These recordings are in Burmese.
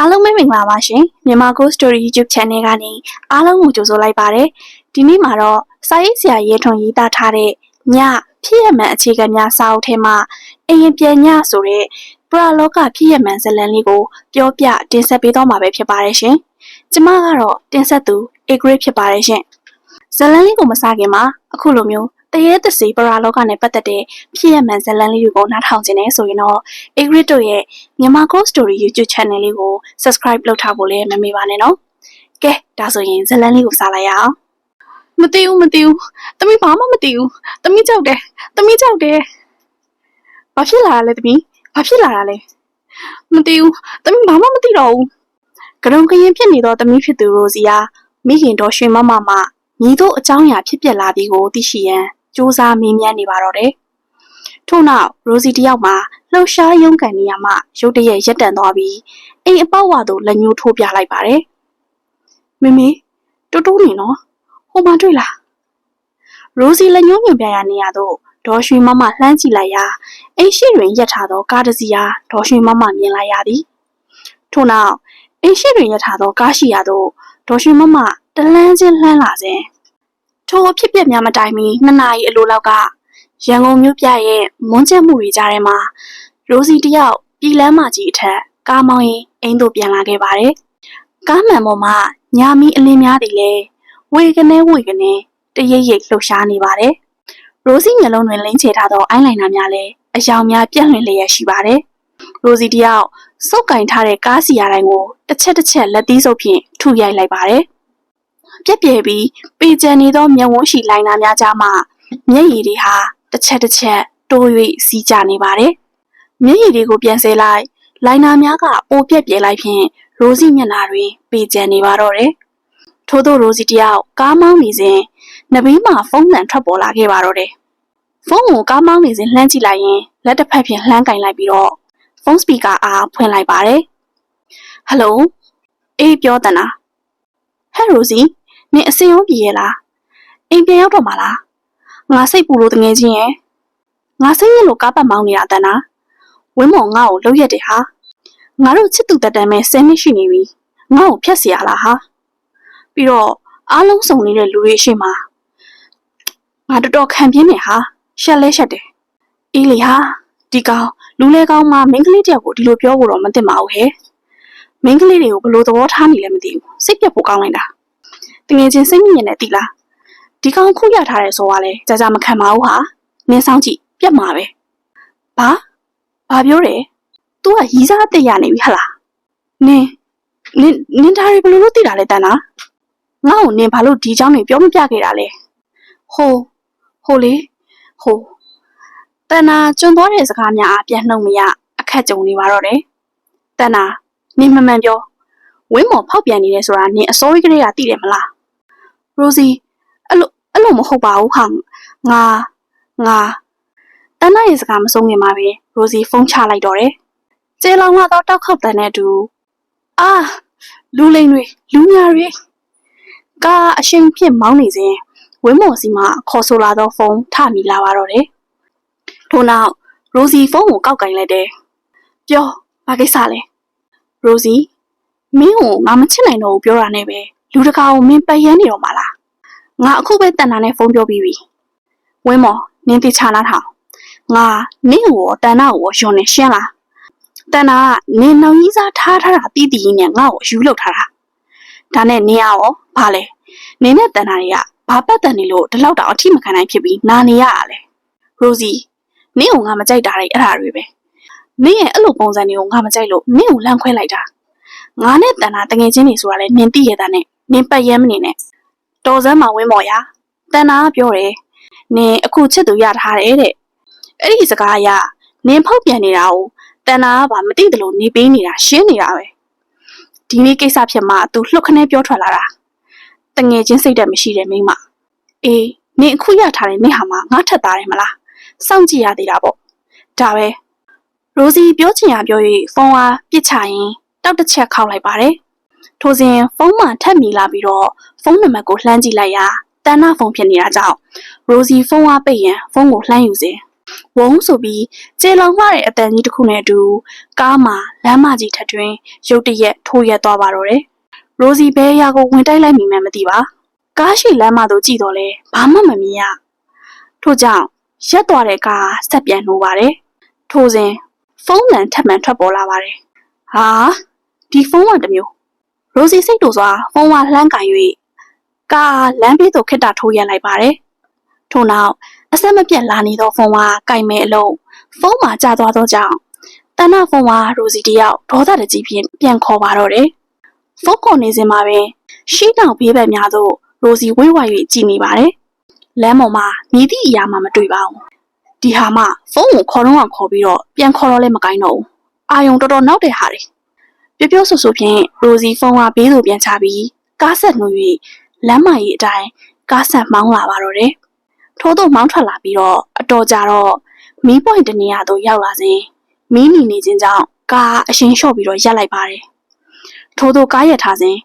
အားလုံးပဲမင်္ဂလာပါရှင်မြန်မာ Ghost Story YouTube Channel ကနေအားလုံးကိုကြိုဆိုလိုက်ပါတယ်ဒီနေ့မှာတော့စာရေးဆရာရဲထွန်ရေးသားထားတဲ့ညဖြစ်ရမှန်အခြေခံများစာအုပ်ထဲမှာအရင်ပြန်ညဆိုတဲ့ပရလောကဖြစ်ရမှန်ဇာတ်လမ်းလေးကိုပြောပြတင်ဆက်ပေးတော့မှာပဲဖြစ်ပါတယ်ရှင်ကျမကတော့တင်ဆက်သူ A grade ဖြစ်ပါတယ်ရှင်ဇာတ်လမ်းလေးကိုမစခင်မှာအခုလိုမျိုး တရေတစီပရာလောကနဲ့ပတ်သက်တဲ့ဖြစ်ရမှန်ဇာတ်လမ်းလေးတွေကိုနားထောင်ခြင်းနဲ့ဆိုရင်တော့ A grade တို့ရဲ့မြန်မာ Ghost Story YouTube Channel လေးကို Subscribe လုပ်ထားဖို့လည်းမမေ့ပါနဲ့နော်ကဲဒါဆိုရင်ဇာတ်လမ်းလေးကိုစားလိုက်ရအောင်မသိဘူးမသိဘူးတမီးဘာမှမသိဘူးတမီးကြောက်တယ်တမီးကြောက်တယ်ဘာဖြစ်လာတာလဲတမီးဘာဖြစ်လာတာလဲမသိဘူးတမီးဘာမှမသိတော့ဘူးကရုံကရင်ဖြစ်နေတော့တမီးဖြစ်သူရိုစီယာမိခင်တော်ရွှေမမမညီတို့အကြောင်းအရာဖြစ်ပျက်လာသည်ကိုသိရှိရန် စူးစမ်းမေးမြန်းနေပါတော့တယ်ထို့နောက်ရိုစီတယောက်မှာလှုပ်ရှားရုန်းကန်နေရမှရုတ်တရက်ရက်တန်သွားပြီးအိမ်အပေါက်ဝါသို့လက်ညှိုးထိုးပြလိုက်ပါတယ်မမေတူတူနေနော်ဟိုမှာတွေ့လားရိုစီလက်ညှိုးမြင်ပြရနေရတော့ဒေါ်ရွှေမမလှမ်းကြည့်လိုက်ရာအိမ်ရှိတွင်ရက်ထားသောကားတစ်စီးအားဒေါ်ရွှေမမမြင်လိုက်ရသည်ထို့နောက်အိမ်ရှိတွင်ရက်ထားသောကားရှိရာသို့ဒေါ်ရွှေမမတလန်းချင်းလှမ်းလာစဉ် ထိုအဖြစ်ပြက်များမတိုင်မီနှစ်နာရီအလိုလောက်ကရန်ကုန်မြို့ပြရဲ့မွန်းချက်မှုတွေကြားထဲမှာရိုစီတယောက်ပြည်လမ်းမကြီးအထက်ကားမောင်းရင်အိမ်သို့ပြန်လာခဲ့ပါတယ်။ကားမှန်ပေါ်မှာညာမီအလင်းများတွေလည်းဝေကနေဝေကနေတရိပ်ရိပ်လှုပ်ရှားနေပါတယ်။ရိုစီမျက်လုံးတွင်လိမ့်ချေထားသောအိုင်းလိုင်နာများလည်းအယောင်များပြန့်လွင့်လျက်ရှိပါတယ်။ရိုစီတယောက်စုပ်ကင်ထားတဲ့ကားစီယာတိုင်းကိုတစ်ချက်တစ်ချက်လက်သီးစုပ်ဖြင့်ထုရိုက်လိုက်ပါတယ်။ ပြက်ပြဲပြီးပေကျန်နေသောမျက်ဝန်းရှိလိုင်နာများကြားမှမျက်ရည်တွေဟာတစ်ချက်တစ်ချက်တိုး၍စီးကျနေပါတယ်။မျက်ရည်တွေကိုပြန်ဆဲလိုက်လိုင်နာများကပိုပြက်ပြဲလိုက်ဖြင့်ရိုစီမျက်နှာတွင်ပေကျန်နေပါတော့တယ်။ထို့သောရိုစီတယောက်ကားမောင်းနေစဉ်နဘေးမှဖုန်းတန်ထွက်ပေါ်လာခဲ့ပါတော့တယ်။ဖုန်းကိုကားမောင်းနေစဉ်လှမ်းကြည့်လိုက်ရင်လက်တစ်ဖက်ဖြင့်လှမ်းကင်လိုက်ပြီးတော့ဖုန်းစပီကာအားဖွင့်လိုက်ပါတယ်။ဟယ်လိုအေးပြောတန်လား။ဟဲ့ရိုစီ နင်အစင်ရောပြည်ရဲ့လားအိမ်ပြန်ရောက်တော့မှာလားငါစိတ်ပူလို့တငယ်ချင်းရဲ့ငါစိတ်ရလို့ကားပတ်မောင်းနေတာတန်တာဝင်းမော်ငါ့ကိုလှုပ်ရက်တယ်ဟာငါတို့ချစ်သူတက်တမ်းပဲဆယ်နှစ်ရှိနေပြီငါ့ကိုဖျက်ဆီးရလားဟာပြီးတော့အားလုံးစုံနေတဲ့လူတွေရှိမှာငါတော်တော်ခံပြင်းနေဟာရှက်လဲရှက်တယ်အေးလေဟာဒီကောင်လူလဲကောင်မှမိန်းကလေးတယောက်ကိုဒီလိုပြောဖို့တော့မသင့်ပါဘူးဟဲ့မိန်းကလေးတွေကိုဘယ်လိုသဘောထားနေလဲမသိဘူးစိတ်ပြတ်ဖို့ကောင်းလိုက်တာ တငယ်ချင်းစိတ်ညစ်နေတယ်တိလားဒီကောင်ခုရထားတယ်ဆိုကလည်းကြာကြာမခံပါဘူးဟာနင်းဆောင်ကြည့်ပြတ်မှာပဲဘာဘာပြောတယ် तू ကရီးစားအသက်ရနေပြီဟလားနင်းနင်းနင်းသားတွေဘယ်လိုလုပ်သိတာလဲတန်းနာငါ့ကိုနင်ဘာလို့ဒီเจ้าနေပြောမပြခဲ့တာလဲဟိုဟိုလေဟိုတန်နာကျွန်းသွားတဲ့စကားများအပြန်နှုတ်မရအခက်ကြုံနေပါတော့တယ်တန်နာနင်မှန်မှန်ပြောဝင်းမော်ဖောက်ပြန်နေတယ်ဆိုတာနင်အစိုးရကလေးကသိတယ်မလား ရိုစီအဲ့လိုအဲ့လိုမဟုတ်ပါဘူးဟာငါငါတန်နာရဲ့စကားမဆုံးခင်မှာပဲရိုစီဖုန်းချလိုက်တော့တယ်ကျေလောင်လာတော့တောက်ခောက်တန်တဲ့အတူအာလူလိန်တွေလူညာတွေကားအရှိန်ဖြင့်မောင်းနေစဉ်ဝင်းမော်စီမှခေါ်ဆိုလာသောဖုန်းထမိလာပါတော့တယ်။ထို့နောက်ရိုစီဖုန်းကိုကောက်ကင်လိုက်တယ်။ပြောဘာကိစ္စလဲ။ရိုစီမင်းကိုငါမချစ်နိုင်တော့ဘူးပြောတာနဲ့ပဲ လူတကာကိုမင်းပတ်ရမ်းနေတော့မှလား။ငါအခုပဲတန်တာနဲ့ဖုန်းပြောပြီးပြီ။ဝင်းမော်နင်းတိချနာထောင်။ငါနင်းကိုတန်နာကိုယွန်နေရှင်းလား။တန်နာကနင်းနှောင်ကြီးစားထားထားတာတီးတီးနဲ့ငါ့ကိုယူလောက်ထားတာ။ဒါနဲ့နင်းရောဘာလဲ။နင်းနဲ့တန်နာတွေကဘာပတ်တန်နေလို့ဒီလောက်တောင်အထိမခံနိုင်ဖြစ်ပြီးနာနေရတာလဲရိုစီနင့်ကိုငါမကြိုက်တာတွေအဲ့ဒါတွေပဲနင့်ရဲ့အဲ့လိုပုံစံတွေကိုငါမကြိုက်လို့နင့်ကိုလန့်ခွဲလိုက်တာငါနဲ့တန်တာတငယ်ချင်းတွေဆိုတာလဲနင်သိရတာနဲ့ နင်ပတ်ရမ်းမနေနဲ့တော်စမ်းမဝင်းမော်ရတန်တာကပြောတယ်နင်အခုချစ်သူရထားတယ်တဲ့အဲ့ဒီစကားအရနင်ဖောက်ပြန်နေတာကိုတန်တာကဘာမသိတယ်လို့နေပေးနေတာရှင်းနေတာပဲဒီနေ့ကိစ္စဖြစ်မှ तू လှုပ်ခနဲပြောထွက်လာတာတငယ်ချင်းစိတ်တက်မရှိတဲ့မိန်းမအေးနင်အခုရထားတဲ့နင်ဟာမှငါထက်သားတယ်မလားစောင့်ကြည့်ရသေးတာပေါ့ဒါပဲရိုစီပြောချင်ရပြော၍ဖုန်းအားပစ်ချရင်တောက်တစ်ချက်ခောက်လိုက်ပါတယ် ထိုစဉ်ဖုန်းမှထပ်မိလာပြီးတော့ဖုန်းနံပါတ်ကိုလှမ်းကြည့်လိုက်ရာတန်နာဖုန်းဖြစ်နေတာကြောင့်ရိုစီဖုန်းအားပိတ်ရန်ဖုန်းကိုလှမ်းယူစဉ်ဝုန်းဆိုပြီးကျေလောင်မတဲ့အတန်ကြီးတစ်ခုနဲ့အတူကားမှာလမ်းမကြီးထပ်တွင်ရုတ်တရက်ထိုးရက်သွားပါတော့တယ်။ရိုစီဘဲရာကိုဝင်တိုက်လိုက်မိမှန်းမသိပါ။ကားရှိလမ်းမသို့ကြည့်တော့လဲဘာမှမမြင်ရ။ထို့ကြောင့်ရက်သွားတဲ့ကားဆက်ပြန်နှိုးပါတယ်။ထို့စဉ်ဖုန်းလန်ထပ်မံထွက်ပေါ်လာပါတယ်။ဟာဒီဖုန်းကတစ်မျိုး ရိုစီစိတ်တူစွာဖုန်းဝါလှမ်းကင်၍ကားလမ်းဘေးသို့ခစ်တာထိုးရက်လိုက်ပါတယ်။ထို့နောက်အဆက်မပြတ်လာနေသောဖုန်းဝါကင်မဲ့အလုံးဖုန်းမှာကြာသွားသောကြောင့်တနဖုန်းဝါရိုစီတယောက်ဒေါသတကြီးဖြင့်ပြန်ခေါ်ပါတော့တယ်။ဖုန်းခေါ်နေစဉ်မှာပင်ရှိတောင်ဘေးဘက်များသို့ရိုစီဝေးဝါ၍ကြည်နေပါတယ်။လမ်းပေါ်မှာမြည်သည့်အရာမှမတွေ့ပါဘူး။ဒီဟာမှဖုန်းကိုခေါ်တော့ခေါ်ပြီးတော့ပြန်ခေါ်တော့လဲမကိုင်းတော့ဘူး။အာယုံတော်တော်နောက်တဲ့ဟာတွေ။ ပြောပြောဆိုဆိုဖြင့်ရိုစီဖုန်းဝါဘေးသို့ပြန်ချပြီးကားဆက်နှွှေ၍လမ်းမကြီးအတိုင်းကားဆက်မောင်းလာပါတော့တယ်။ထို့သို့မောင်းထွက်လာပြီးတော့အတော်ကြာတော့မီးပွိုင်တနေရာသို့ရောက်လာစဉ်မီးနီနေခြင်းကြောင့်ကားအရှင်လျှော့ပြီးတော့ရပ်လိုက်ပါတယ်။ထို့သို့ကားရထားစဉ်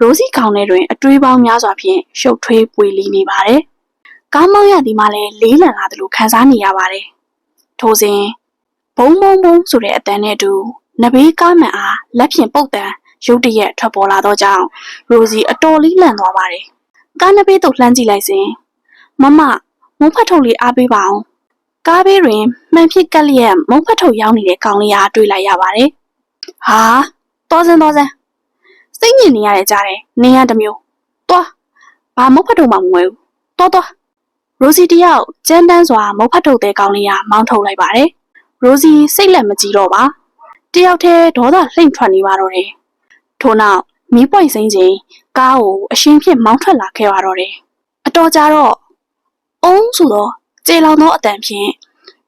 ရိုစီခေါင်းထဲတွင်အတွေးပေါင်းများစွာဖြင့်ရှုပ်ထွေးပွေလီနေပါတယ်။ကားမောင်းရသည်မှလည်းလေးလံလာသလိုခံစားနေရပါတယ်။ထို့စဉ်ဘုံဘုံဘုံဆိုတဲ့အတန်နဲ့အတူ နဘေးကားမှန်အားလက်ဖြင့်ပုတ်တန်ရုတ်တရက်ထွက်ပေါ်လာတော့ကြောင့်ရိုစီအတော်လေးလန့်သွားပါတယ်။ကားနဘေးသို့လှမ်းကြည့်လိုက်စဉ်မမမုံဖတ်ထုတ်လေးအားပေးပါအောင်။ကားဘေးတွင်မှန်ဖြစ်ကက်လျက်မုံဖတ်ထုတ်ရောက်နေတဲ့ကောင်လေးအားတွေ့လိုက်ရပါတယ်။ဟာတော်စင်တော်စင်စိတ်ညစ်နေရတယ်ကြားတယ်။နေရတစ်မျိုး။သွားဘာမုံဖတ်ထုတ်မှမဝဲဘူး။သွားသွားရိုစီတယောက်ကြမ်းတမ်းစွာမုံဖတ်ထုတ်တဲ့ကောင်လေးကမောင်းထုတ်လိုက်ပါတယ်။ရိုစီစိတ်လက်မကြည့်တော့ပါ။ တယောက်တည်းဒေါသလှိမ့်ထွက်နေပါတော့တယ်။ထို့နောက်မီးပွိုင်စိမ့်ချိန်ကားကိုအရှင်ဖြင့်မောင်းထွက်လာခဲ့ပါတော့တယ်။အတော်ကြာတော့အုံးဆိုတော့ကျေလောင်သောအတန်ဖြင့်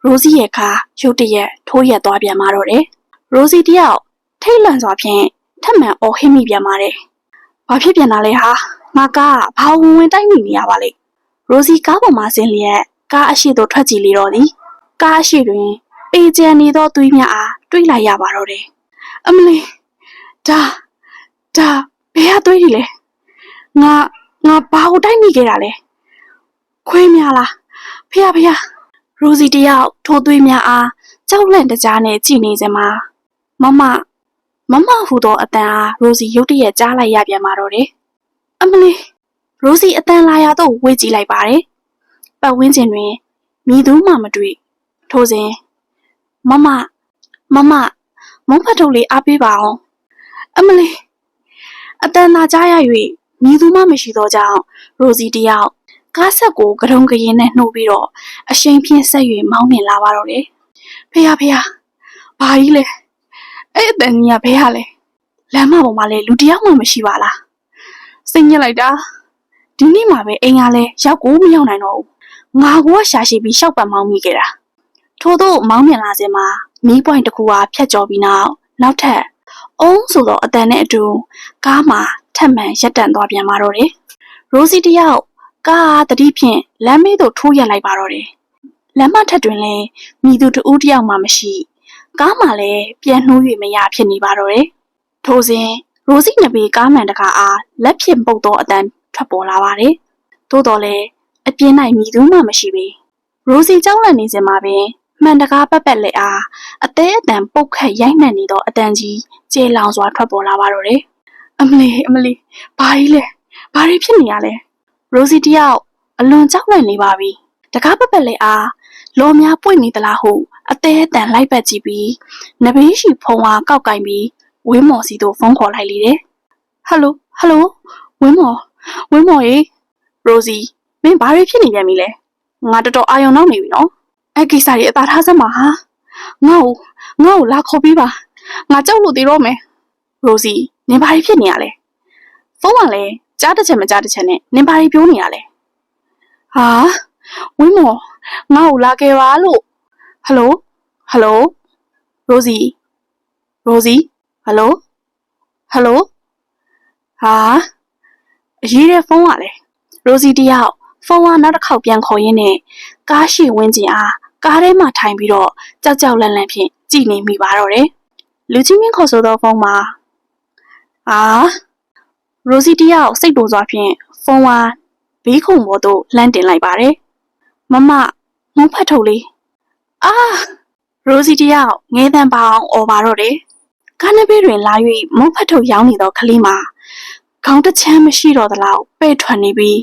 ရိုစီရဲ့ခါရုတ်တရက်ထိုးရက်သွားပြန်มาတော့တယ်။ရိုစီတယောက်ထိတ်လန့်စွာဖြင့်ထပ်မံအော်ဟစ်မိပြန်ပါတယ်။ဘာဖြစ်ပြန်တာလဲဟာငါကားဘာဝင်ဝင်တိုက်မိနေရပါလိမ့်။ရိုစီကားပေါ်မှာဆင်းလျက်ကားအရှိသို့ထွက်ကြည့်လေတော့သည်။ကားအရှိတွင်ပေကျန်နေသောသွေးများအား တွေးလိုက်ရပါတော့တယ်။အမလီဒါဒါဘယ်ဟာသွေးကြီးလဲ။ငါငါဘာကိုတိုက်မိခဲ့တာလဲ။ခွေးများလား။ဖေဖေရိုစီတယောက်ထိုးသွေးများအားကြောက်လန့်တကြားနဲ့ကြည်နေစမှာမမမမဟူသောအတန်အားရိုစီရုတ်တရက်ကြားလိုက်ရပြန်มาတော့တယ်။အမလီရိုစီအတန်လာရတော့ဝေ့ကြည့်လိုက်ပါတယ်။ပတ်ဝန်းကျင်တွင်မြည်သူမှမတွေ့ထို့စဉ်မမ မမမုံဖတ်ထုတ်လေးအားပေးပါအောင်အမလီအတန်သာကြားရ၍မြည်သူမှမရှိသောကြောင့်ရိုစီတယောက်ကားဆက်ကိုကရုံကရင်နဲ့နှိုးပြီးတော့အရှိန်ဖြင့်ဆက်၍မောင်းနှင်လာပါတော့တယ်ဖေရဖေရဘာကြီးလဲအဲ့အတန်ကြီးကဘဲရလဲလမ်းမပေါ်မှာလဲလူတယောက်မှမရှိပါလားစိတ်ညစ်လိုက်တာဒီနေ့မှပဲအိမ်ကလဲရောက်ကိုမရောက်နိုင်တော့ဘူးငါကရှာရှိပြီးရှောက်ပတ်မောင်းမိခဲ့တာထို့သောမောင်းမြင်လာစဉ်မှာ မီးပွိုင်တစ်ခုဟာဖြတ်ကျော်ပြီးနောက်နောက်ထပ်အုံးဆိုသောအတန်နဲ့အတူကားမှာထပ်မံရက်တန့်သွားပြန်มาတော့တယ်ရိုစီတယောက်ကားတတိဖြင့်လမ်းမေးသို့ထိုးရက်လိုက်ပါတော့တယ်လမ်းမထက်တွင်လည်းမိသူတဦးတယောက်မှမရှိကားမှလည်းပြန်နှိုး၍မရဖြစ်နေပါတော့တယ်ထိုစဉ်ရိုစီနဘေကားမှန်တကားအားလက်ဖြင့်ပုတ်သောအတန်ထွက်ပေါ်လာပါတယ်သို့တော်လည်းအပြင်း၌မိသူမှမရှိပေရိုစီကြောက်လန့်နေစဉ်မှာပင် မှန်တကားပတ်ပတ်လက်အားအသေးအတန်ပုတ်ခတ်ရိုက်နှက်နေသောအတန်ကြီးကျေလောင်စွာထွက်ပေါ်လာပါတော့တယ်အမလီအမလီဘာကြီးလဲဘာတွေဖြစ်နေရလဲရိုစီတယောက်အလွန်ကြောက်လန့်နေပါပြီတကားပတ်ပတ်လက်အားလော်များပွင့်နေသလားဟုအသေးအတန်လိုက်ပတ်ကြည့်ပြီးနဘေးရှိဖုံအားကောက်ကင်ပြီးဝင်းမော်စီတို့ဖုန်းခေါ်လိုက်လေတယ်ဟယ်လိုဟယ်လိုဝင်းမော်ဝင်းမော်ရေရိုစီမင်းဘာတွေဖြစ်နေပြန်ပြီလဲငါတော်တော်အာရုံနောက်နေပြီနော် အဲ့ကိစ္စတွေအသာထားစမ်းပါဟာငါ့ကိုငါ့ကိုလာခေါ်ပြီးပါငါကြောက်လို့သေးတော့မယ်ရိုစီနင်ဘာတွေဖြစ်နေရလဲဖုန်းကလည်းကြားတစ်ချက်မကြားတစ်ချက်နဲ့နင်ဘာတွေပြောနေရလဲဟာဝင်းမော်ငါ့ကိုလာခဲ့ပါလို့ဟယ်လိုဟယ်လိုရိုစီရိုစီဟယ်လိုဟယ်လိုဟာအရေးတဲ့ဖုန်းကလည်းရိုစီတယောက်ဖုန်းကနောက်တစ်ခေါက်ပြန်ခေါ်ရင်းနဲ့ကားရှိဝင်းကျင်အား ကားထဲမှာထိုင်ပြီးတော့ကြောက်ကြောက်လန့်လန့်ဖြင့်ကြည်နေမိပါတော့တယ်လူချင်းမင်းခေါ်ဆိုသောဖုန်းမှာအာရိုစီတယောက်စိတ်တူစွာဖြင့်ဖုန်းဝါဘေးခုံပေါ်သို့လှမ်းတင်လိုက်ပါတယ်မမမုံဖတ်ထုတ်လေးအာရိုစီတယောက်ငဲတန်ပအောင်អော်ပါတော့တယ်ကားနဘေးတွင်လာ၍မုတ်ဖတ်ထုတ်ရောင်းနေသောကလေးမှာခေါင်းတစ်ချမ်းမရှိတော့သလောက်ပဲ့ထွက်နေပြီး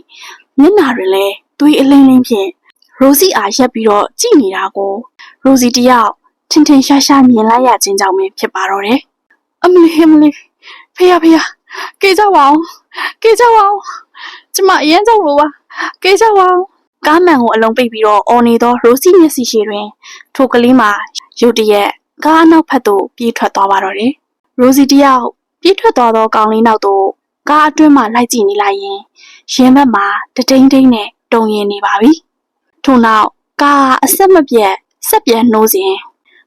မျက်နှာတွင်လည်းသွေးအလင်းလင်းဖြင့် ရိုစီအားရက်ပြီးတော့ကြည့်နေတာကိုရိုစီတယောက်ထင်ထင်ရှားရှားမြင်လိုက်ရခြင်းကြောင့်ပဲဖြစ်ပါတော့တယ်အမလီအမလီဖေးရဖေးရကေးကြပါအောင်ကေးကြပါအောင်ကျမအရင်ကြောက်လို့ပါကေးကြပါအောင်ကားမှန်ကိုအလုံးပိတ်ပြီးတော့အော်နေသောရိုစီမျက်စိရှိတွင်ထိုကလေးမှာရုတ်တရက်ကားအနောက်ဖက်သို့ပြေးထွက်သွားပါတော့တယ်။ရိုစီတယောက်ပြေးထွက်သွားသောကောင်လေးနောက်သို့ကားအတွင်းမှလိုက်ကြည့်နေလိုက်ရင်ရင်ဘက်မှာတတိန်တိန်နဲ့တုံရင်နေပါပြီ။ ထို့နောက်ကားအဆက်မပြတ်ဆက်ပြန်နှိုးစဉ်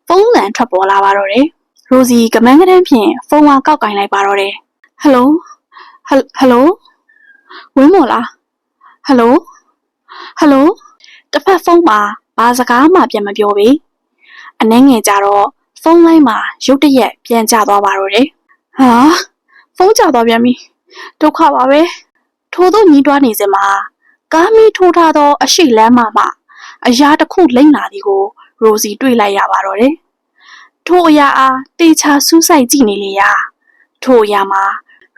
ဖုန်းလန်ထွက်ပေါ်လာပါတော့တယ်။ရိုစီကမန်းကတန်းဖြင့်ဖုန်းကကောက်ကင်လိုက်ပါတော့တယ်။ဟယ်လိုဟယ်လိုဝင်းမော်လားဟယ်လိုဟယ်လိုတစ်ဖက်ဖုန်းမှာဘာစကားမှပြန်မပြောပေ။အနှဲငယ်ကြတော့ဖုန်းလိုင်းမှာရုတ်တရက်ပြန်ကျသွားပါတော့တယ်။ဟာဖုန်းကျသွားပြန်ပြီ။ဒုက္ခပါပဲ။ထို့သောညီးတွားနေစမှာ ကားမီထိုးထားသောအရှိလမ်းမမှအရာတစ်ခုလိမ့်လာသည်ကို ရိုစီတွေ့လိုက်ရပါတော့တယ်။ထို့အရာအားတေချာစူးစိုက်ကြည့်နေလေရာထို့အရာမှာ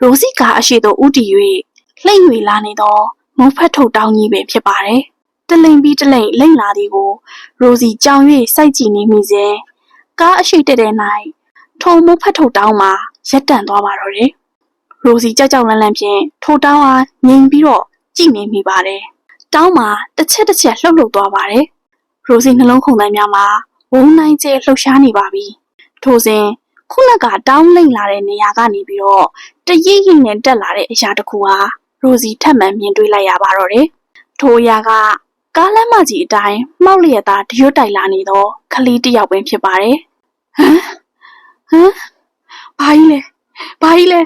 ရိုစီကအရှိသို့ဥတီ၍လှိမ့်၍လာနေသောမုံဖတ်ထုတ်တောင်းကြီးပင်ဖြစ်ပါတယ်။တလိမ်ပြီးတလိမ်လိမ့်လာသည်ကို ရိုစီကြောင်၍စိုက်ကြည့်နေမိစဉ်ကားအရှိတက်တဲ့၌ထုံမုံဖတ်ထုတ်တောင်းမှာရက်တန့်သွားပါတော့တယ်။ရိုစီကြောက်ကြောက်လန့်လန့်ဖြင့်ထိုတောင်းအားငြိမ်ပြီးတော့ ကြည့်နေမိပါတယ်။တောင်းမှာတစ်ချက်တစ်ချက်လှုပ်လှုပ်သွားပါတယ်။ရိုစီနှလုံးခုန်တိုင်းများမှာဝုန်းနိုင်ကျဲလှုပ်ရှားနေပါပြီ။ထိုစဉ်ခုနကတောင်းလိမ့်လာတဲ့နေရာကနေပြီးတော့တရိပ်ရိပ်နဲ့တက်လာတဲ့အရာတစ်ခုဟာရိုစီထပ်မံမြင်တွေ့လိုက်ရပါတော့တယ်။ထိုအရာကကားလမ်းမကြီးအတိုင်းမှောက်လျက်သားတရွတ်တိုက်လာနေသောကလေးတစ်ယောက်ပင်ဖြစ်ပါတယ်။ဟမ်ဟမ်ဘာကြီးလဲဘာကြီးလဲ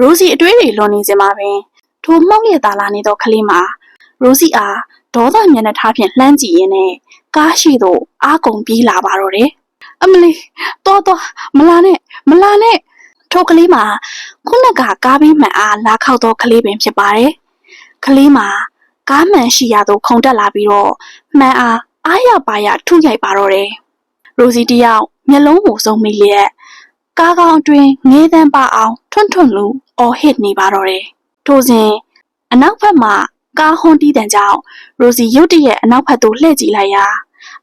ရိုစီအတွေးတွေလွန်နေစင်မှာပင် ထိုမှောက်လျက်သားလာနေသောကလေးမှာရိုစီအားဒေါသမျက်နှာထားဖြင့်လှမ်းကြည့်ရင်းနဲ့ကားရှိသို့အားကုန်ပြေးလာပါတော့တယ်။အမလီတော်တော်မလာနဲ့မလာနဲ့ထိုကလေးမှာခုနကကားဘေးမှန်အားလာခောက်သောကလေးပင်ဖြစ်ပါတယ်။ကလေးမှာကားမှန်ရှိရာသို့ခုန်တက်လာပြီးတော့မှန်အားအားရပါရထုရိုက်ပါတော့တယ်။ရိုစီတယောက်မျက်လုံးကိုစုံမိလျက်ကားကောင်းအတွင်းငေးသန်းပါအောင်ထွန်းထွန်းလူအော်ဟစ်နေပါတော့တယ်။ ထိုစဉ်အနောက်ဘက်မှာကားဟွန်တီးတန်ကြောင့်ရိုစီရုတ်တရက်အနောက်ဘက်သို့လှည့်ကြည့်လိုက်ရာ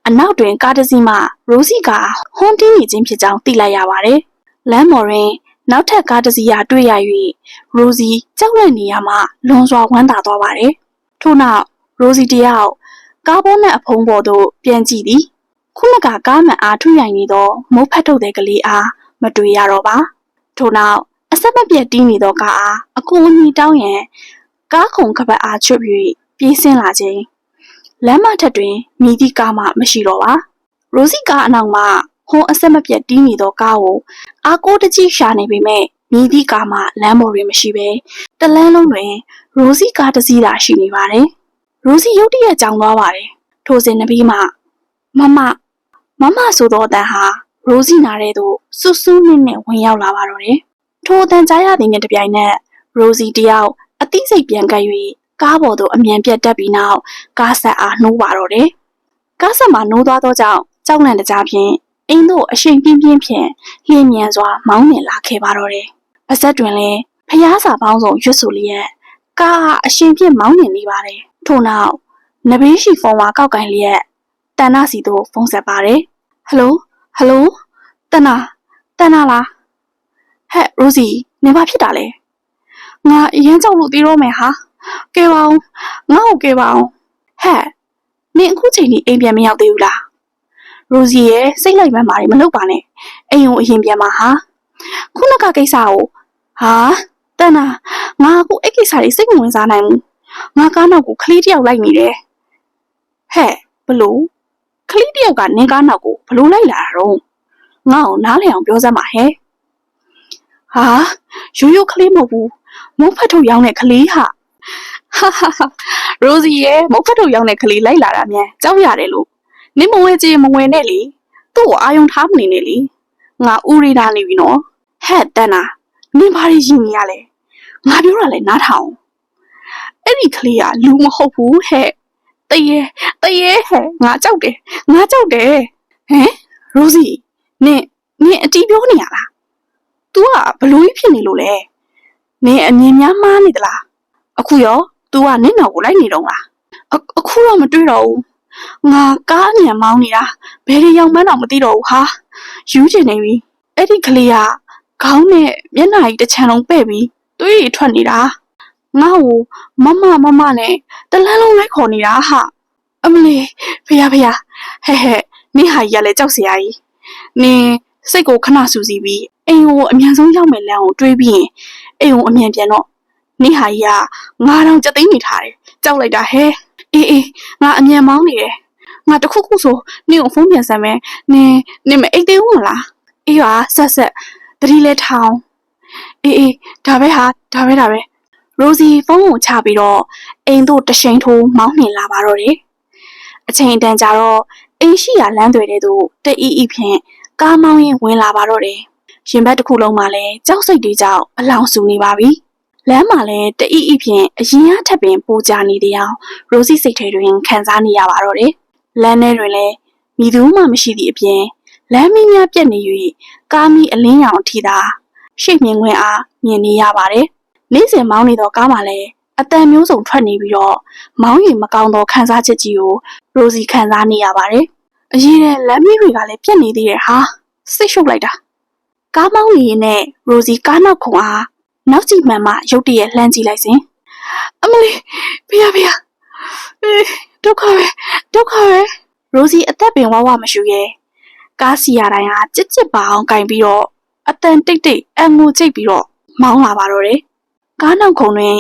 အနောက်တွင်ကားတစ်စီးမှရိုစီကဟွန်တီးနေခြင်းဖြစ်ကြောင်းသိလိုက်ရပါတယ်။လမ်းပေါ်တွင်နောက်ထပ်ကားတစ်စီးရာတွေ့ရ၍ရိုစီကြောက်လန့်နေရမှလွန်စွာဝမ်းသာသွားပါတယ်။ထို့နောက်ရိုစီတယောက်ကားပေါ်နှင့်အဖုံးပေါ်သို့ပြန်ကြည့်သည်။ခုနကကားမှန်အားထုရိုင်နေသောမုတ်ဖတ်ထုတ်တဲ့ကလေးအားမတွေ့ရတော့ပါ။ထို့နောက် အဆက်မပြတ်တီးနေသောကားအားအကူအညီတောင်းရန်ကားခုံကပတ်အားချွတ်၍ပြေးဆင်းလာခြင်းလမ်းမထက်တွင်မိသည့်ကားမှမရှိတော့ပါ။ရိုစီကားအနောက်မှဟွန်အဆက်မပြတ်တီးနေသောကားကိုအာကိုတကြီးရှာနေပေမဲ့မိသည့်ကားမှလမ်းပေါ်တွင်မရှိဘဲတလန်းလုံးတွင်ရိုစီကားတစ်စီးသာရှိနေပါတယ်။ရိုစီရုတ်တရက်ကြောင်သွားပါတယ်။ထိုစဉ်နဘေးမှမမမမဆိုသောအတန်ဟာရိုစီနာတဲ့သို့ဆူဆူနဲ့နဲ့ဝင်ရောက်လာပါတော့တယ်။ ထိုအတန်ကြားရသည်နဲ့တပြိုင်နက်ရိုစီတယောက်အသိစိတ်ပြန်ကပ်၍ကားပေါ်သို့အမြန်ပြတ်တက်ပြီးနောက်ကားဆက်အားနှိုးပါတော့တယ်။ကားဆက်မှာနှိုးသွားသောကြောင့်ကြောက်လန့်တကြားဖြင့်အိမ်သို့အရှိန်ပြင်းပြင်းဖြင့်လျင်မြန်စွာမောင်းနှင်လာခဲ့ပါတော့တယ်။ပါဇက်တွင်လည်းဖျားစာပေါင်းစုံရွတ်ဆိုလျက်ကားအရှင်ပြင်းမောင်းနှင်နေပါတယ်။ထို့နောက်နဘေးရှိဖုန်းဝါကောက်ကင်လျက်တန်နာစီသို့ဖုန်းဆက်ပါတယ်။ဟယ်လိုဟယ်လိုတန်နာတန်နာလား ဟဲ့ရိုစီနင်ဘာဖြစ်တာလဲငါအရင်ကြောက်လို့သေးတော့မယ်ဟာကဲပါအောင်ငါ့ကိုကဲပါအောင်ဟဲ့နင်အခုချိန်ကြီးအိမ်ပြန်မရောက်သေးဘူးလားရိုစီရဲ့စိတ်လိုက်မှန်းမာတွေမလုပ်ပါနဲ့အိမ်ကိုအရင်ပြန်ပါဟာခုနကကိစ္စကိုဟာတန်နာငါအခုအဲ့ကိစ္စတွေစိတ်မဝင်စားနိုင်ဘူးငါကားနောက်ကိုခလေးတယောက်လိုက်နေတယ်ဟဲ့ဘလို့ခလေးတယောက်ကနင်ကားနောက်ကိုဘလို့လိုက်လာတာတော့ငါ့ကိုနားလည်အောင်ပြောစမ်းပါဟဲ့ ဟာရိုးရိုးကလေးမဟုတ်ဘူးမုတ်ဖတ်ထုတ်ရောင်းတဲ့ကလေးဟာဟာဟာဟာရိုစီရဲ့မုတ်ဖတ်ထုတ်ရောင်းတဲ့ကလေးလိုက်လာတာမြန်ကြောက်ရတယ်လို့နင်မဝဲကြည့်မဝဲနဲ့လေသူ့ကိုအာယုံထားမနေနဲ့လေငါဥရိတာနေပြီနော်ဟဲ့တန်းနာနင်ဘာတွေရင်နေရလဲငါပြောတာလဲနားထောင်အဲ့ဒီကလေးကလူမဟုတ်ဘူးဟဲ့တရေတရေဟဲ့ငါကြောက်တယ်ငါကြောက်တယ်ဟမ်ရိုစီနင်နင်အတီးပြောနေရလား तू ကဘလို့ကြီးဖြစ်နေလို့လဲ နင်အမြင်များမှားနေသလား အခုရော तू ကနင့်နောက်ကို လိုက်နေတော့လားအအခုတော့ မတွေ့တော့ဘူး ငါ ကားအမြန်မောင်းနေတာ ဘယ်တွေရောက်မှန်းတော့မသိတော့ဘူးဟာယူချင်နေပြီ အဲ့ဒီကလေးက ခေါင်းနဲ့ မျက်နှာကြီးတစ်ချမ်းလုံးပဲ့ပြီး သွေးတွေထွက်နေတာ ငါ့ကို မမ မမနဲ့ တလန်းလုံး လိုက်ခေါ်နေတာဟာ အမလီဖေရဖေရဟဲ့ဟဲ့ နင်ဟာကြီးကလည်း ကြောက်စရာကြီး နင် စိတ်ကို ခဏစူစီပြီး အိမ်ကိုအမြန်ဆုံးရောက်မယ်လမ်းကိုတွေးပြီးရင်အိမ်ကိုအမြန်ပြန်တော့နင်ဟာကြီးကငါတော့ကြက်သိမ်းနေထားတယ်ကြောက်လိုက်တာဟဲ့အေးအေးငါအမြန်မောင်းနေတယ်ငါတခုခုဆိုနင့်ကိုဖုန်းပြန်ဆက်မယ်နင်နင်မအိတ်သေးဘူးမလားအေးပါဆက်ဆက်တတိလဲထောင်းအေးအေးဒါပဲဟာဒါပဲဒါပဲရိုစီဖုန်းကိုချပြီးတော့အိမ်တို့တရှိန်ထိုးမောင်းနှင်လာပါတော့တယ်အချိန်တန်ကြာတော့အိမ်ရှိရာလမ်းတွေတဲ့သို့တအီအီဖြင့်ကားမောင်းရင်ဝင်လာပါတော့တယ် ရင်ဘတ်တစ်ခုလုံးမှာလည်းကြောက်စိတ်တွေကြောင့်အလောင်ဆူနေပါပြီလမ်းမှာလည်းတအီအီဖြင့်အရင်အထက်ပင်ပိုကြနေတဲ့အအောင်ရိုစီစိတ်ထဲတွင်ခံစားနေရပါတော့တယ်လမ်းထဲတွင်လည်းမိသူမှမရှိသည့်အပြင်လမ်းမီးများပြတ်နေ၍ကားမီးအလင်းရောင်အထိသာရှေ့မြင်ခွင့်အားမြင်နေရပါတယ်။နေ့စဉ်မောင်းနေသောကားမှာလည်းအတန်မျိုးစုံထွက်နေပြီးတော့မောင်းရင်မကောင်းသောခံစားချက်ကြီးကိုရိုစီခံစားနေရပါတယ်။အရေးတဲ့လမ်းမီးတွေကလည်းပြတ်နေသေးတယ်ဟာစိတ်ရှုပ်လိုက်တာ။ ကားမောင်းနေရင်နဲ့ရိုစီကားနောက်ခုံအားနောက်ကြည့်မှန်မှရုတ်တရက်လှမ်းကြည့်လိုက်စဉ်အမလီဖေရဖေရအေးဒုက္ခပဲဒုက္ခပဲရိုစီအသက်ပင်ဝါဝမရှိရဲ့ကားစီရတိုင်းဟာကြစ်ကြစ်ပါအောင်ကင်ပြီးတော့အတန်တိတ်တိတ်အငိုချိတ်ပြီးတော့မောင်းလာပါတော့တယ်ကားနောက်ခုံတွင်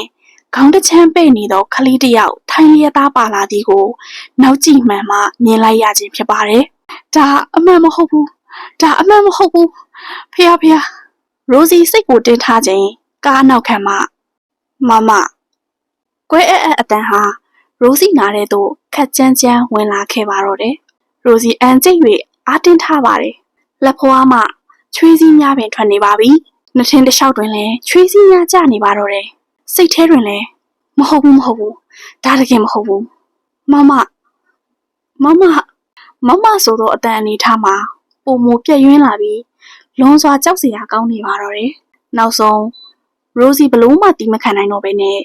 ခေါင်းတစ်ချမ်းပိတ်နေသောခလေးတစ်ယောက်ထိုင်လျက်သားပါလာသည်ကို နောက်ကြည့်မှန်မှမြင်လိုက်ရခြင်းဖြစ်ပါတယ်ဒါအမှန်မဟုတ်ဘူးဒါအမှန်မဟုတ်ဘူး ဖေရဖေရရိုစီစိတ်ကိုတင်းထားခြင်းကားနောက်ခံမှမမကွဲအဲ့အဲ့အတန်ဟာရိုစီနာတဲ့သို့ခက်ကြမ်းကြမ်းဝင်လာခဲ့ပါတော့တယ်ရိုစီအန်ကျိတ်၍အားတင်းထားပါတယ်လက်ဖွားမှချွေးစည်းများပင်ထွက်နေပါပြီနှစ်ထင်းတစ်လျှောက်တွင်လည်းချွေးစည်းများကျနေပါတော့တယ်စိတ်ထဲတွင်လည်းမဟုတ်ဘူးမဟုတ်ဘူးဒါတကယ်မဟုတ်ဘူးမမမမမမဆိုတော့အတန်အနေထားမှာပုံမပြည့်ယွင်းလာပြီး လွန်စွာကြောက်စရာကောင်းနေပါတော့တယ်နောက်ဆုံးရိုစီဘလုံးမတီးမခံနိုင်တော့ဘဲနဲ့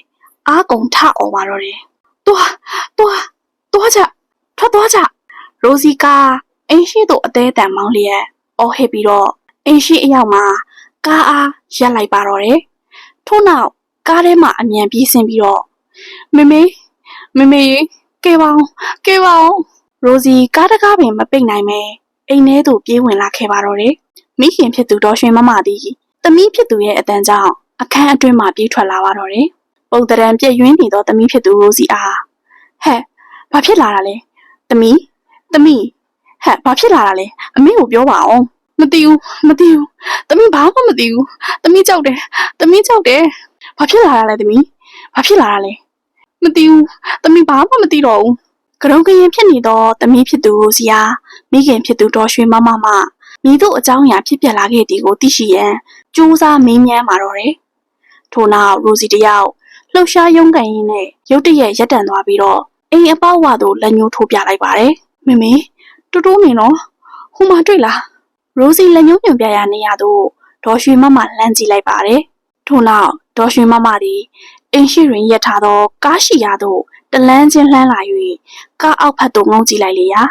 အားကုန်ထអော်ပါတော့တယ်တွားတွားတွားကြထွက်သွားကြရိုစီကအိမ်ရှိတို့အသေးတန်မောင်းလျက်အော်ဟစ်ပြီးတော့အိမ်ရှိအရောက်မှာကားအားရက်လိုက်ပါတော့တယ်ထို့နောက်ကားထဲမှာအမြန်ပြေးဆင်းပြီးတော့မမေမမေကဲပါအောင်ကဲပါအောင်ရိုစီကားတကားပင်မပိတ်နိုင်မဲအိမ်ထဲသို့ပြေးဝင်လာခဲ့ပါတော့တယ် မိခင်ဖြစ်သူတော်ရွှေမမသည်သမီးဖြစ်သူရဲ့အတန်ကြောင့်အခန်းအတွင်းမှပြေးထွက်လာပါတော့တယ်ပုံတရံပြည့်ယွင်းနေသောသမီးဖြစ်သူရိုစီအားဟဲ့ဘာဖြစ်လာတာလဲသမီးသမီးဟဲ့ဘာဖြစ်လာတာလဲအမေကိုပြောပါအောင်မသိဘူးမသိဘူးသမီးဘာမှမသိဘူးသမီးကြောက်တယ်သမီးကြောက်တယ်ဘာဖြစ်လာတာလဲသမီးဘာဖြစ်လာတာလဲမသိဘူးသမီးဘာမှမသိတော့ဘူးကရုံကရင်ဖြစ်နေသောသမီးဖြစ်သူရိုစီအားမိခင်ဖြစ်သူတော်ရွှေမမမ မိတို့အကြောင်းအရာဖြစ်ပျက်လာခဲ့သည်ကိုသိရှိရန်ကြိုးစားမေးမြန်းมาတော့တယ်ထို့နောက်ရိုစီတယောက်လှုပ်ရှားရုန်းကန်ရင်းနဲ့ရုတ်တရက်ရက်တန်သွားပြီးတော့အိမ်အပေါက်ဝသို့လက်ညှိုးထိုးပြလိုက်ပါတယ်မမေတူတူနေနော်ဟိုမှာတွေ့လားရိုစီလက်ညှိုးညွန်ပြရနေရတော့ဒေါ်ရွှေမမလမ်းကြည့်လိုက်ပါတယ်ထို့နောက်ဒေါ်ရွှေမမသည်အိမ်ရှိတွင်ရက်ထားသော ကားရှိရာသို့တလန်းချင်းလှမ်းလာ၍ကားအောက်ဖက်သို့ငုံကြည့်လိုက်လေရာ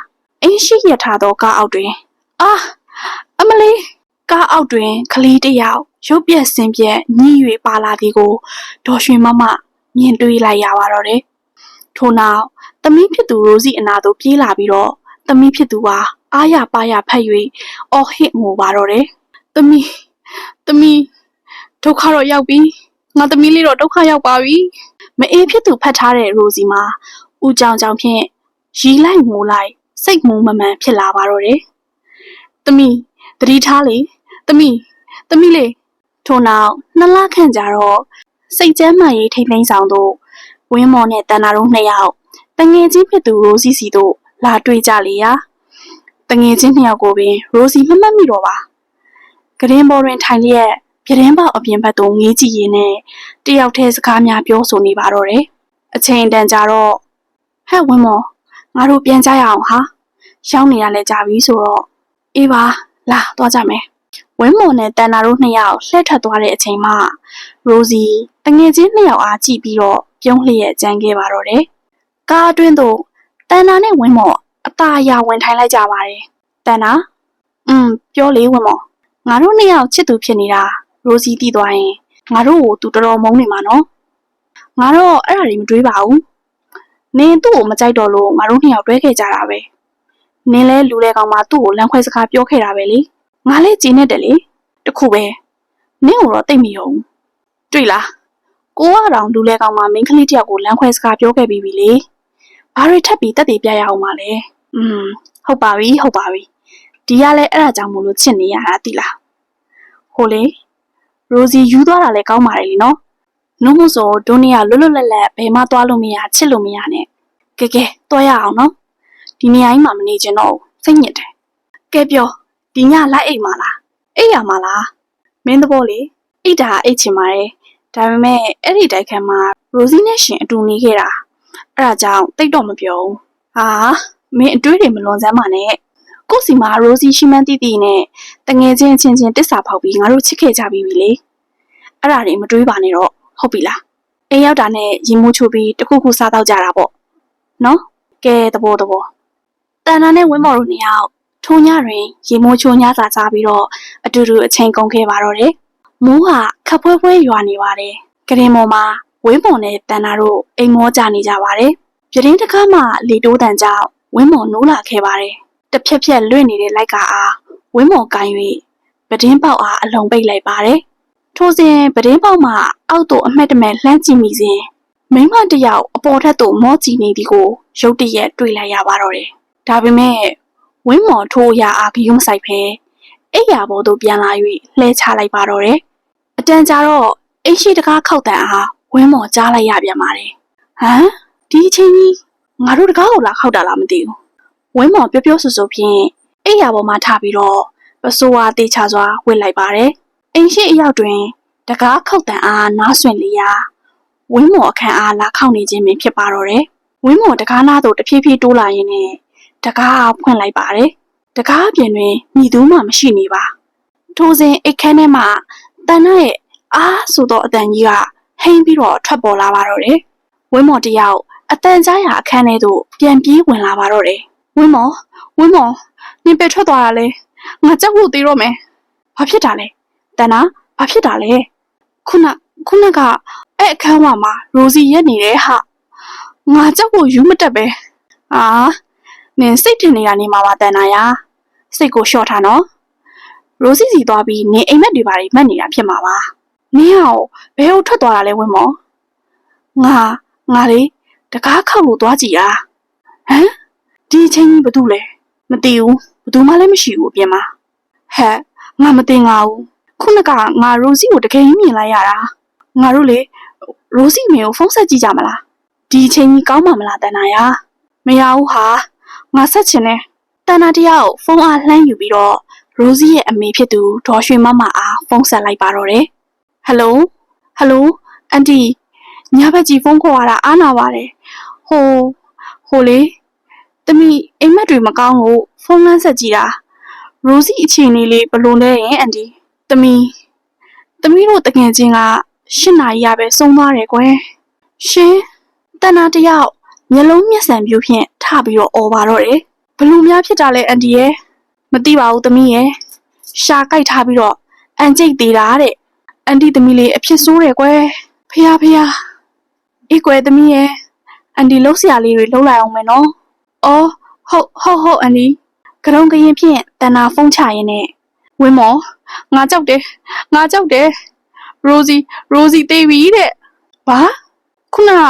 အိမ်ရှိရက်ထားသောကားအောက်တွင် အာ အမလေးကားအောက်တွင်ကလေးတစ်ယောက်ရုပ်ပြက်ဆင်းပြက်ညှိ၍ပါလာသည်ကိုဒေါ်ရွှေမမမြင်တွေ့လိုက်ရပါတော့တယ်။ထို့နောက်သမီးဖြစ်သူရိုစီအနာသို့ပြေးလာပြီးတော့သမီးဖြစ်သူဟာအားရပါရဖက်၍အော်ဟစ်ငိုပါတော့တယ်။သမီးသမီးဒုက္ခတော့ရောက်ပြီ။ငါသမီးလေးတော့ဒုက္ခရောက်ပါပြီ။မအေးဖြစ်သူဖတ်ထားတဲ့ရိုစီမှာဦးကြောင်ကြောင်ဖြင့်ရီလိုက်ငိုလိုက်စိတ်မုံမမှန်ဖြစ်လာပါတော့တယ်။သမီး တတိထားလေသမီးသမီးလေးထို့နောက်နှစ်လခန့်ကြာတော့စိတ်ကျမ်းမာရေးထိမ့်သိမ်းဆောင်တို့ဝင်းမော်နဲ့တန်နာတို့နှစ်ယောက်တငယ်ချင်းဖြစ်သူရိုစီစီတို့လာတွေ့ကြလေရာတငယ်ချင်းနှစ်ယောက်ကိုပင်ရိုစီမမှတ်မိတော့ပါကရင်ဘော်တွင်ထိုင်လျက်ပြတင်းပေါက်အပြင်ဘက်သို့ငေးကြည့်ရင်းနဲ့တယောက်တည်းစကားများပြောဆိုနေပါတော့တယ်အချိန်တန်ကြာတော့ဟဲ့ဝင်းမော်ငါတို့ပြန်ကြရအောင်ဟာရှောင်းနေရလဲကြပြီဆိုတော့အေးပါ လာသွားကြမယ်ဝင်းမွန်နဲ့တန်နာတို့နှစ်ယောက်လှည့်ထွက်သွားတဲ့အချိန်မှာရိုစီတငယ်ချင်းနှစ်ယောက်အားကြည့်ပြီးတော့ပြုံးလျက်ကြံခဲ့ပါတော့တယ်။ကားအတွင်းသို့တန်နာနဲ့ဝင်းမော်အตาရဝင်ထိုင်လိုက်ကြပါတယ်။တန်နာအင်းပြောလေဝင်းမော်ငါတို့နှစ်ယောက်ချစ်သူဖြစ်နေတာရိုစီသိသွားရင်ငါတို့ကိုသူတော်တော်မုန်းနေမှာနော်။ငါတော့အဲ့ဒါတွေမတွေးပါဘူး။နင်သူ့ကိုမကြိုက်တော့လို့ငါတို့နှစ်ယောက်တွဲခဲ့ကြတာပဲ နင်လဲလူလဲကောင်မှသူ့ကိုလမ်းခွဲစကားပြောခဲ့တာပဲလေငါလဲကြည်နေတယ်လေတခုပဲနင့်ကိုတော့တိတ်မယုံဘူးတွေ့လားကိုကတော့လူလဲကောင်မှမိန်းကလေးတယောက်ကိုလမ်းခွဲစကားပြောခဲ့ပြီးပြီလေဘာတွေထပ်ပြီးတက်တည်ပြရအောင်မလဲอืมဟုတ်ပါပြီဟုတ်ပါပြီဒီကလည်းအဲ့ဒါကြောင့်မို့လို့ချစ်နေရတာတိလားဟိုလေရိုစီယူသွားတာလည်းကောင်းပါတယ်လीနော်နှုတ်မို့ဆိုဒိုနီယာလွတ်လွတ်လပ်လပ်ဘယ်မှသွားလို့မရချစ်လို့မရနဲ့ကဲကဲသွားရအောင်နော် ဒီနေရာကြီးမှာမနေချင်တော့ဘူးစိတ်ညစ်တယ်ကဲပြောဒီညလိုက်အိတ်မှာလားအိတ်ရမှာလားမင်းသဘောလေအိတ်တာအိတ်ချင်ပါတယ်ဒါပေမဲ့အဲ့ဒီတိုက်ခန်းမှာရိုစီနဲ့ရှင်အတူနေခဲ့တာအဲ့ဒါကြောင့်တိတ်တော့မပြောဘူးဟာမင်းအတွေးတွေမလွန်စမ်းပါနဲ့ကို့စီမှာရိုစီရှိမှန်းတီးတီးနဲ့တငယ်ချင်းချင်းချင်းတစ္ဆာဖောက်ပြီးငါတို့ချစ်ခဲ့ကြပြီပြီလေအဲ့ဒါတွေမတွေးပါနဲ့တော့ဟုတ်ပြီလားအိမ်ရောက်တာနဲ့ရင်မိုးချိုးပြီးတခုခုစားတော့ကြတာပေါ့နော်ကဲတဘောတဘော တန်နာနဲ့ဝင်းမော်တို့နှစ်ယောက်ထုံညတွင်ရေမိုးချိုးညစာစားပြီးတော့အတူတူအချိန်ကုန်ခဲ့ပါတော့တယ်မိုးဟာခပ်ဖွဲဖွဲရွာနေပါတယ်ကရင်မော်မှာဝင်းမော်နဲ့တန်နာတို့အိမ်မောကြနေကြပါတယ်ပြတင်းတစ်ခါမှလေတိုးတန်ကြောင့်ဝင်းမော်နိုးလာခဲ့ပါတယ်တစ်ဖြက်ဖြက်လွင့်နေတဲ့လိုက်ကအားဝင်းမော်ကန်၍ပတင်းပေါက်အားအလုံးပိတ်လိုက်ပါတယ်ထိုစဉ်ပတင်းပေါက်မှအောက်သို့အမှတ်တမဲ့လှမ်းကြည့်မိစဉ်မိန်းမတစ်ယောက်အပေါ်ထက်သို့မောကြည့်နေသည်ကိုရုတ်တရက်တွေ့လိုက်ရပါတော့တယ် ဒါပေမဲ့ဝင်းမော်ထိုးရာအာဂယုမဆိုင်ဖဲအိယာဘော်သို့ပြန်လာ၍လှဲချလိုက်ပါတော့တယ်အတန်ကြာတော့အိရှိတကားခောက်တန်အားဝင်းမော်ကြားလိုက်ရပြန်ပါတယ်ဟမ်ဒီအချိန်ကြီးငါတို့တကားကိုလာခောက်တာလားမသိဘူးဝင်းမော်ပြောပြောဆိုဆိုဖြင့်အိယာဘော်မှာထားပြီးတော့ပစိုးဝါတေချစွာဝစ်လိုက်ပါတယ်အိမ်ရှိအရောက်တွင်တကားခောက်တန်အားနားဆွင့်လျာဝင်းမော်အခန်းအားလာခောက်နေခြင်းပင်ဖြစ်ပါတော့တယ်ဝင်းမော်တကားနားသို့တဖြည်းဖြည်းတိုးလာရင်းနဲ့ တကားဖွင့်လိုက်ပါတယ်။တကားအပြင်တွင်မိသူမှမရှိနေပါ။ထိုစဉ်အိတ်ခမ်းထဲမှာတန်နဲ့အားဆိုသောအတန်ကြီးကဟိမ့်ပြီးတော့ထွက်ပေါ်လာပါတော့တယ်။ဝင်းမော်တယောက်အတန်ကြားရာအခန်းထဲသို့ပြန်ပြေးဝင်လာပါတော့တယ်။ဝင်းမော်ဝင်းမော်နင်ပဲထွက်သွားတာလေ။ငါကြောက်ဖို့သေးတော့မယ်။ဘာဖြစ်တာလဲ။တန်နာဘာဖြစ်တာလဲ။ခုနခုနကအဲ့အခန်းဝမှာရိုစီရက်နေတယ်ဟာ။ငါကြောက်ဖို့ယူမတက်ပဲ။အာ နင်စိတ်တင်နေတာနေမှာပါတန်နာယာစိတ်ကိုလျှော့ထားနော်ရိုစီစီသွားပြီးနေအိမ်မက်တွေပါတွေမှတ်နေတာဖြစ်မှာပါနင်ဟောဘယ်ဟုတ်ထွက်သွားတာလဲဝင်းမော်ငါငါလေတကားခောက်လို့သွားကြည့်တာဟမ်ဒီအချိန်ကြီးဘာတူလဲမသိဘူးဘာတူမှလည်းမရှိဘူးအပြင်မှာဟဲ့ငါမသိငါဘူးခုနကငါရိုစီကိုတကယ်ကြီးမြင်လိုက်ရတာငါတို့လေရိုစီမေကိုဖုန်းဆက်ကြည့်ကြမလားဒီအချိန်ကြီးကောင်းမှာမလားတန်နာယာမရဘူးဟာ ငါဆက်ချင်တယ်တန်နာတယောက်ဖုန်းအားလှမ်းယူပြီးတော့ရိုစီရဲ့အမေဖြစ်သူဒေါ်ရွှေမမအားဖုန်းဆက်လိုက်ပါတော့တယ်ဟယ်လိုဟယ်လိုအန်တီညဘက်ကြီးဖုန်းခေါ်ရတာအားနာပါတယ်ဟိုဟိုလေတမီအိမ်မက်တွေမကောင်းလို့ဖုန်းလမ်းဆက်ကြည့်တာရိုစီအခြေအနေလေးဘလို့လဲရင်အန်တီတမီတမီတို့တကယ်ချင်းကရှစ်နာရီရပဲဆုံးသွားတယ်ကွယ်ရှင်တန်နာတယောက် မျက်လုံးမျက်စံပြူဖြင့်ထပြီးတော့អော်ပါတော့တယ်ဘလူများဖြစ်တာလဲအန်တီရဲ့မသိပါဘူးသမီးရဲ့ရှာကြိုက်ထားပြီးတော့အန်ကျိတ်သေးတာတဲ့အန်တီသမီးလေးအဖြစ်ဆိုးတယ်ကွယ်ဖះဖះအေးကွယ်သမီးရဲ့အန်တီလှုပ်ရှားလေးတွေလှုပ်လိုက်အောင်မယ်နော်အော်ဟုတ်ဟုတ်ဟုတ်အန်တီကရုံကရင်ဖြင့်တန်နာဖုန်းချရင်းနဲ့ဝင်းမော်ငါကြောက်တယ်ငါကြောက်တယ်ရိုစီရိုစီတေးပြီတဲ့ဘာခုနက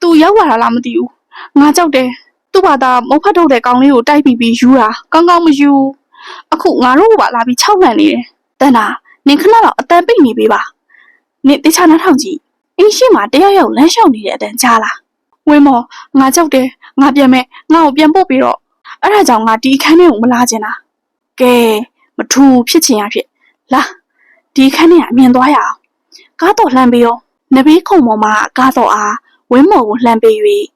သူရောက်လာတာလားမသိဘူး ငါကြောက်တယ်သူ့ဘာသာမုတ်ဖတ်ထုတ်တဲ့ကောင်လေးကိုတိုက်ပြီးပြီးယူတာကောင်းကောင်းမယူအခုငါတို့ကပါလာပြီးခြောက်လန့်နေတယ်တန်တာနင်ခဏတော့အတန်ပိတ်နေပေးပါနင်တခြားနှထောင်ကြည့်အင်းရှိမှတယောက်ယောက်လမ်းလျှောက်နေတဲ့အတန်ကြားလားဝင်းမော်ငါကြောက်တယ်ငါပြန်မဲ့ငါ့ကိုပြန်ပို့ပြီးတော့အဲ့ဒါကြောင့်ငါဒီခန်းထဲကိုမလာချင်တာကဲမထူဖြစ်ချင်ရဖြစ်လာဒီခန်းထဲကအမြင်သွားရအောင်ကားတော့လှမ်းပြီးရောနဘေးခုံပေါ်မှာကားတော့အားဝင်းမော်ကိုလှမ်းပေး၍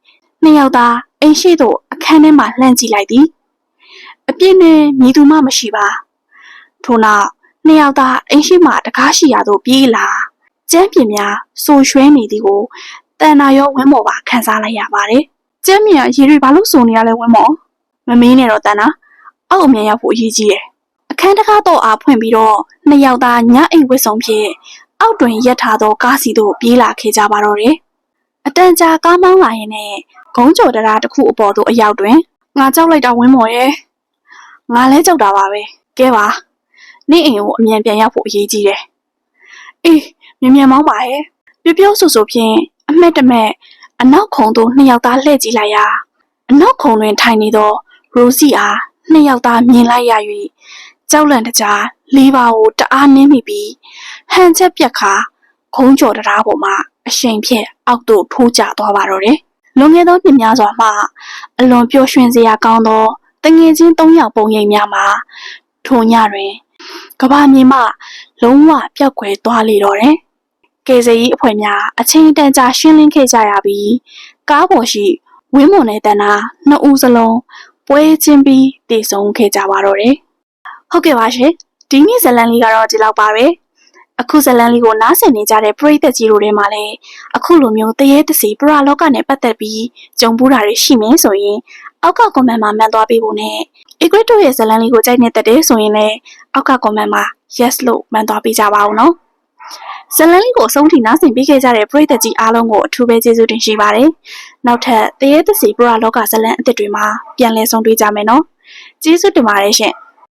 နှစ်ယောက်သားအိမ်ရှိသို့အခန်းထဲမှလှမ်းကြည့်လိုက်သည်အပြစ်နဲ့မြည်သူမှမရှိပါထို့နောက်နှစ်ယောက်သားအိမ်ရှိမှတကားရှိရာသို့ပြေးလာကျမ်းပြင်များဆိုရွှဲနေသည်ကိုတန်နာရောဝင်းမော်ပါခန်းစားလိုက်ရပါတယ်ကျမ်းပြင်ကရေတွေဘာလို့စုံနေရလဲဝင်းမော်မမင်းနဲ့တော့တန်နာအောက်အမြန်ရောက်ဖို့အရေးကြီးတယ်အခန်းတကားတော့အားဖွင့်ပြီးတော့နှစ်ယောက်သားညအိတ်ဝစ်စုံဖြင့်အောက်တွင်ရက်ထားသောကားစီသို့ပြေးလာခဲ့ကြပါတော့တယ်အတန်ကြာကားမောင်းလာရင်နဲ့ ဂုံးကြော်တရားတစ်ခုအပေါ်သို့အရောက်တွင်ငါကြောက်လိုက်တာဝင်းမော်ရဲ့ငါလဲကြောက်တာပါပဲကဲပါနေ့အိမ်ကိုအမြန်ပြန်ရောက်ဖို့အရေးကြီးတယ်အေးမြန်မြန်မောင်းပါရဲ့ပြပြဆူဆူဖြင့်အမက်တမက်အနောက်ခုံသို့နှစ်ယောက်သားလှည့်ကြည့်လိုက်ရာအနောက်ခုံတွင်ထိုင်နေသောရိုစီအားနှစ်ယောက်သားမြင်လိုက်ရ၍ကြောက်လန့်တကြားလေးပါးကိုတအားနင်းမိပြီးဟန်ချက်ပြက်ခါခုံးကျော်တရားပေါ်မှာအရှိန်ဖြင့်အောက်သို့ထိုးကျသွားပါတော့တယ် လွန်ခဲ့သောနှစ်များစွာမှအလွန်ပျော်ရွှင်စရာကောင်းသောတငယ်ချင်း၃ယောက်ပုံရိပ်များမှာထိုညတွင်ကဘာမြေမှလုံးဝပျောက်ကွယ်သွားလေတော့တယ်။ကယ်ဆယ်ရေးအဖွဲ့များအချိန်တန်ကြာရှင်းလင်းခဲ့ကြရပြီးကားပေါ်ရှိဝင်းမွန်နဲ့တန်နာနှစ်ဦးစလုံးပွဲချင်းပြီးတည်ဆုံခဲ့ကြပါတော့တယ်။ဟုတ်ကဲ့ပါရှင်။ဒီနေ့ဇတ်လန်လေးကတော့ဒီလောက်ပါပဲ။ အခုဇတ်လန်လေးကိုနားဆင်နေကြတဲ့ပရိသတ်ကြီးတို့တွေမှာလည်းအခုလိုမျိုးတရေတစီပရာလောကနဲ့ပတ်သက်ပြီးကြုံဘူးတာတွေရှိမယ်ဆိုရင်အောက်က comment မှာမှန်သွားပေးဖို့နဲ့ Egrito ရဲ့ဇတ်လန်လေးကိုကြိုက်နေတဲ့တဲ့ဆိုရင်လည်းအောက်က comment မှာ yes လို့မှန်သွားပေးကြပါဦးနော်။ဇတ်လန်လေးကိုအဆုံးထိနားဆင်ပေးခဲ့ကြတဲ့ပရိသတ်ကြီးအားလုံးကိုအထူးပဲကျေးဇူးတင်ရှိပါတယ်။နောက်ထပ်တရေတစီပရာလောကဇတ်လန်အသစ်တွေမှာပြန်လည်ဆုံတွေ့ကြမယ်နော်။ကျေးဇူးတင်ပါတယ်ရှင်။